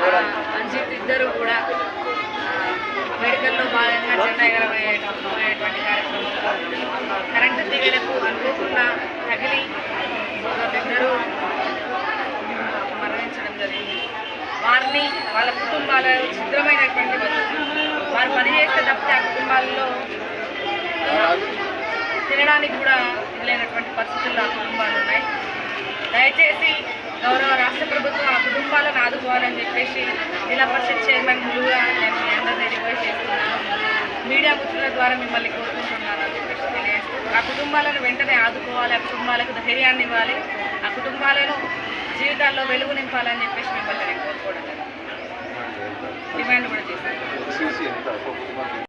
కూడా అంజిత్ ఇద్దరు కూడా ఆ, భాగంగా జెండా ఎగరవేయటువంటి కార్యక్రమంలో కరెంటు తీగలకు అనుకోకుండా తగిలి అన్ని వాళ్ళ కుటుంబాల చిత్రమైనటువంటి వారు వారు పనిచేస్తే తప్పితే ఆ కుటుంబాల్లో తినడానికి కూడా లేనటువంటి పరిస్థితుల్లో ఆ కుటుంబాలు ఉన్నాయి. దయచేసి గౌరవ రాష్ట్ర ప్రభుత్వం ఆ కుటుంబాలను ఆదుకోవాలని చెప్పేసి జిల్లా పరిషత్ చైర్మన్ ముందుగా నేను మీ అందరినీ రిక్వెస్ట్ చేస్తున్నాను. మీడియా మిత్రుల ద్వారా మిమ్మల్ని కోరుకుంటున్నాను అని చెప్పేసి తెలియజేస్తూ ఆ కుటుంబాలను వెంటనే ఆదుకోవాలి ఆ కుటుంబాలకు ధైర్యాన్ని ఇవ్వాలి ఆ కుటుంబాలను జీవితాల్లో వెలుగు నింపాలని చెప్పి మిమ్మల్ని నేను కోరుకోవడం జరిగింది. డిమాండ్ కూడా చేశారు.